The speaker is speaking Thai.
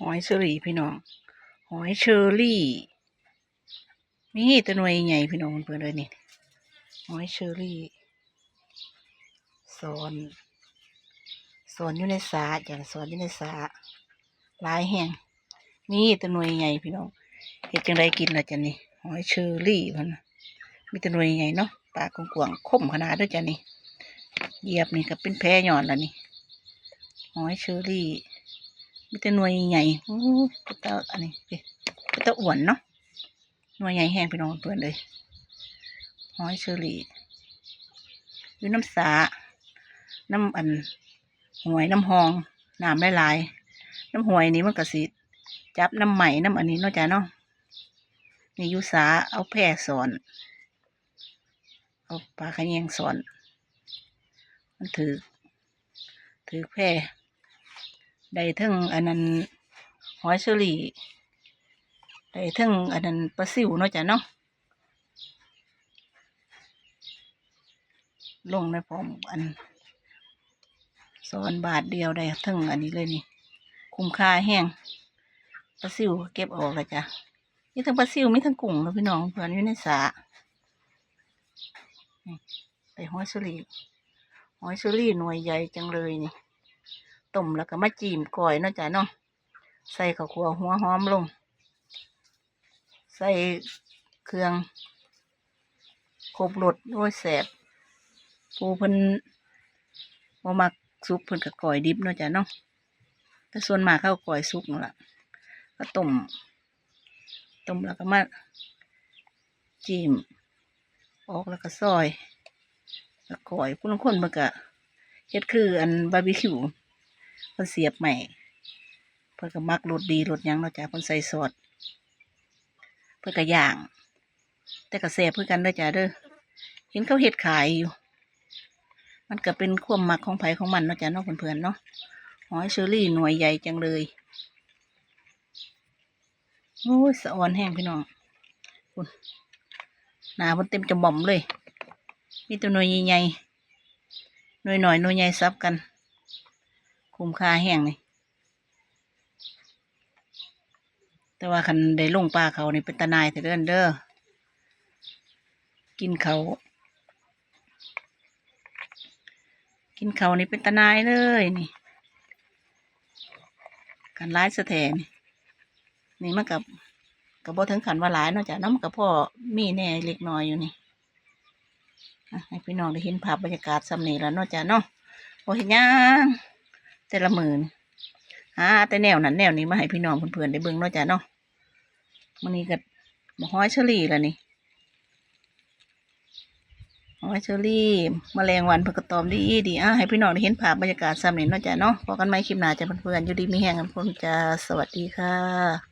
หอยเชอรี่พี่น้อง หอยเชอรี่มีตัวหน่วยใหญ่พี่น้องเพื่อนเลยนี่ หอยเชอรี่สอนสอนอยู่ในสาอย่างสอนอยู่ในสาหลายแห่งมีตัวหน่วยใหญ่พี่น้องเฮ็ดจังไดกินละจ้ะนี่ หอยเชอรี่มันมีตัวหน่วยใหญ่เนาะปากกว้างๆคมขนาดด้วยจ้ะนี่เหยียบนี่ก็เป็นแผลหย่อนล้วนี่ หอยเชอรี่ มีแต่หน่วยใหญ่โอ้เป็นตาอันนี้เอ๊ะเป็นตาอ้วนเนาะหน่วยใหญ่แห้งพี่น้องเพื่อนเลยหอยเชอรี่อยู่น้ำสา น้ำอันหวยน้ำหองน้ำหลายๆน้ำหวยนี้มันก็สิจับน้ำใหม่น้ำอันนี้เนาะจ้ะเนาะนี่ยุสาเอาแพร่สอน เอาปลาขยงสอน มันถือ ถือแพร่ ได้เทึงอันนั้นหอยเชอรี่ได้เทึงอันนั้นปลาซิวเนาะจ้ะเนาะลงในพร้อมอันสอนบาทเดียวได้เทึงอันนี้เลยนี่ คุ้มค่าแห้งปลาซิวเก็บออกเลยจ้ะมีทั้งปลาซิวมีทั้งกุ้งแล้วพี่น้องเพื่อนอยู่ในสระได้หอยเชอรี่หอยเชอรี่หน่วยใหญ่จังเลยนี่ ต้มแล้วก็มาจีมก่อยเนาะจ้ะเนาะใส่ข้าวคั่วหัวหอมลง ใส่เครื่องครบรสโอ้ยแสบปูเพิ่นบ่มักซุปเพิ่นก็ก่อยดิบเนาะจ้ะเนาะแต่ส่วนมากเข้าก่อยซุปนั่นล่ะก็ต้มต้มแล้วก็มาจีมออกแล้วก็ซอยแล้วก่อยผู้ลางคนมันก็เฮ็ดคืออันบาร์บีคิว พิ่นเสียบใหม่เพิ่นก็มักรสดีรสยังเนาะจ้ะเพิ่นใส่ซอสเพิ่นก็ย่าง แต่ก็แซ่บคือกันเด้อจ้ะเด้อเห็นเขาเฮ็ดขายอยู่ มันก็เป็นความมักของไผของมันเนาะจ้ะเนาะเพื่อนๆเนาะหอยเชอรี่หน่วยใหญ่จังเลยโอ้ยสะออนแห้งพี่น้องคุณหนาพ่นเต็มจมบ่อมเลย มีตัวหน่วยใหญ่หน่วยหน่อยหน่วยใหญ่ซับกัน คุ้มค่าแห้งนี่แต่ว่าคันได้ลงปลาเขานี่เป็นตาหนายแต่เดินเด้อกินเขากินเขานี่เป็นตาหนายเลยนี่กันร้ายสะแทนนี่มันกับกับบ่ถึงขันว่าหลายนาะจ้ะน้ำกับพ่อมีแน่เล็กน้อยอยู่นี่ให้พี่น้องได้เห็นภาพบรรยากาศสำเนีแล้วนาะจ้ะเนาะโอ้เห็นยัง แต่ละหมื่นหาแต่แนวนั้นแนวนี้มาให้พี่น้องเพื่อนๆได้เบิ่งเนาะจ้ะเนาะมันนี้ก็บห้อยเชอรี่ละนี่หอยเชอรี่มแมลงวันเพิ่นก็ตอมดีดีอะให้พี่น้องได้เห็นภาพบรรยากาศซ้ำนี่เนาะจ้ะเนาะพอกันไหมคลิปหน้าจ้ะเพื่อนๆอยู่ดีมีแห้งกันพุ่นจ้าสวัสดีค่ะ